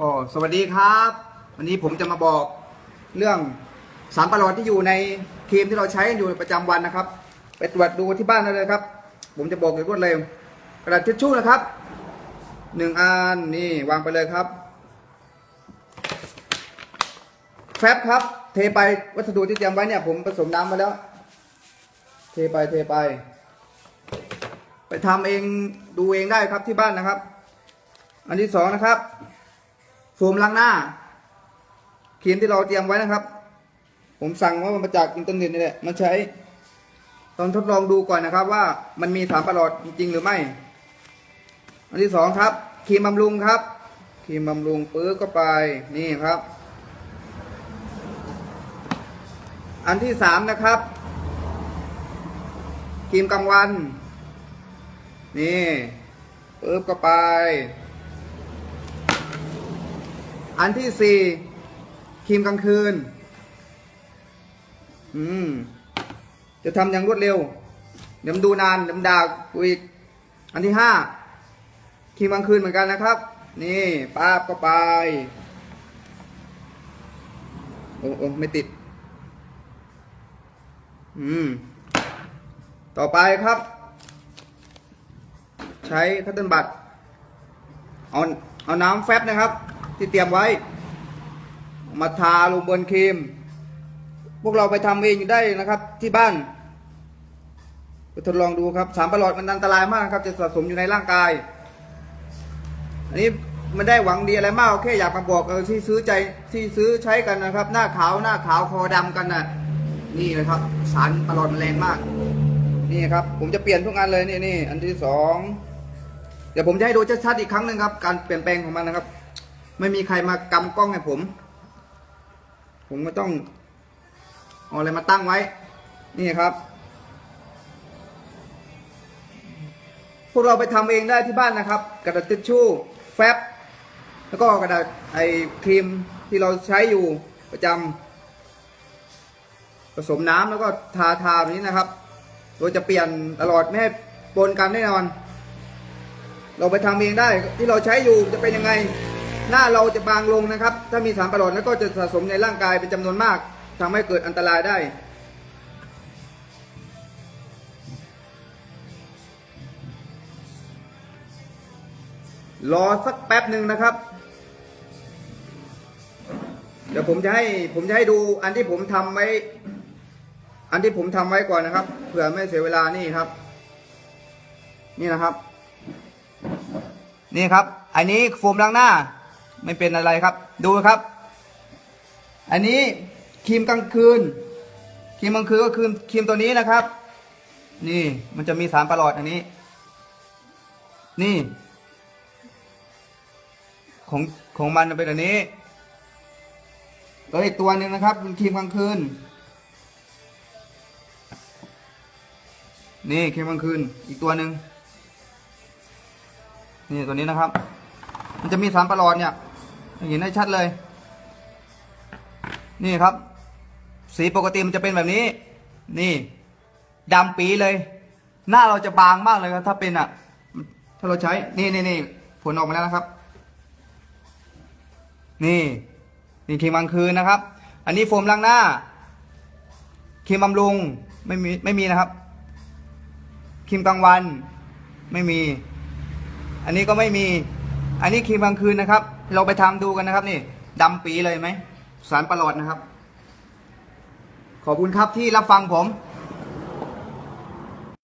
ก็สวัสดีครับ วันนี้ผมจะมาบอกเรื่องสารประหลอดที่อยู่ในครีมที่เราใช้อยู่ประจำวันนะครับ ไปตรวจดูที่บ้านได้เลยครับ ผมจะบอกอย่างรวดเร็วกระดาษทิชชู่นะครับหนึ่งอันนี่วางไปเลยครับแฟบครับ เทไปวัสดุที่เตรียมไว้เนี่ย ผมผสมน้ำมาแล้ว เทไปเทไป ไปทำเองดูเองได้ครับที่บ้านนะครับ อันที่สองนะครับ โฟมล้างหน้าครีมที่เราเตรียมไว้นะครับ ผมสั่งว่ามันมาจากอินเทอร์เน็ตนี่แหละมันใช้ตอนทดลองดูก่อนนะครับว่ามันมีสารประหลอดจริง ๆ หรือไม่ อันที่สองครับครีมบำรุงครับครีมบำรุงปื้อก็ไปนี่ครับ อันที่สามนะครับครีมกลางวัน นี่ปึ๊บก็ไป อันที่สี่ครีมกลางคืน อืม จะทำอย่างรวดเร็ว เดี๋ยวมันดูนาน เดี๋ยวมันด่ากูอีก อันที่ห้าครีมกลางคืนเหมือนกันนะครับ นี่ป้าบก็ไป โอ้โอ้ไม่ติด อืม ต่อไปครับ ใช้คัตเติ้ลบัตเอาเอาน้ำแฟบนะครับ ที่เตรียมไว้ มาทาลงบนครีม พวกเราไปทำเองได้นะครับ ที่บ้านไปทดลองดูครับสารประหลอดมันอันตรายมากนะครับ จะสะสมอยู่ในร่างกาย อันนี้ไม่ได้หวังดีอะไรมากแค่อยากมาบอกเออที่ซื้อใจที่ซื้อใช้กันนะครับ หน้าขาวหน้าขาวคอดำกันนะ่ะ นี่นะครับ สารประหลอดมันแรงมาก นี่ครับ ผมจะเปลี่ยนทุกอันเลยนี่นี่อันที่สองเดี๋ยวผมจะให้ดูชัดๆอีกครั้งหนึ่งครับ การเปลี่ยนแปลงของมันนะครับ ไม่มีใครมากำกล้องให้ผม ผมก็ต้องเอาอะไรมาตั้งไว้ นี่ครับ พวกเราไปทำเองได้ที่บ้านนะครับ กระดาษทิชชู่แฟบแล้วก็กระดาษไอครีมที่เราใช้อยู่ประจำผสมน้ำแล้วก็ทาทาแบบนี้นะครับโดยจะเปลี่ยนตลอดไม่ให้ปนกันแน่นอน เราไปทำเองได้ที่เราใช้อยู่จะเป็นยังไง หน้าเราจะบางลงนะครับ ถ้ามีสารประหลอดแล้วก็จะสะสมในร่างกายเป็นจำนวนมากทำให้เกิดอันตรายได้รอสักแป๊บหนึ่งนะครับ เดี๋ยวผมจะให้ผมจะให้ดูอันที่ผมทำไว้ อันที่ผมทำไว้ก่อนนะครับ เผื่อไม่เสียเวลานี่ครับ นี่นะครับ นี่ครับ อันนี้โฟมล้างหน้า ไม่เป็นอะไรครับ ดูครับ อันนี้ครีมกลางคืนครีมกลางคืนก็คือครีมตัวนี้นะครับ นี่มันจะมีสารประหลอดอันนี้ นี่ ของของมันเป็นอันนี้แล้วอีกตัวหนึ่งนะครับเป็นครีมกลางคืนนี่ครีมกลางคืนอีกตัวหนึ่งนี่ตัวนี้นะครับ มันจะมีสารประหลอดเนี่ย เห็นได้ชัดเลย นี่ครับ สีปกติมันจะเป็นแบบนี้ นี่ดำปีเลย หน้าเราจะบางมากเลยครับ ถ้าเป็นอะ ถ้าเราใช้ นี่นี่นี่ผลออกมาแล้วนะครับ นี่ นี่ครีมกลางคืนนะครับ อันนี้โฟมล้างหน้าครีมบำรุงไม่มีไม่มีนะครับครีมกลางวันไม่มี อันนี้ก็ไม่มี อันนี้ครีมกลางคืนนะครับ เราไปทำดูกันนะครับนี่ดำปีเลยไหมสารประหลอดนะครับ ขอบคุณครับที่รับฟังผม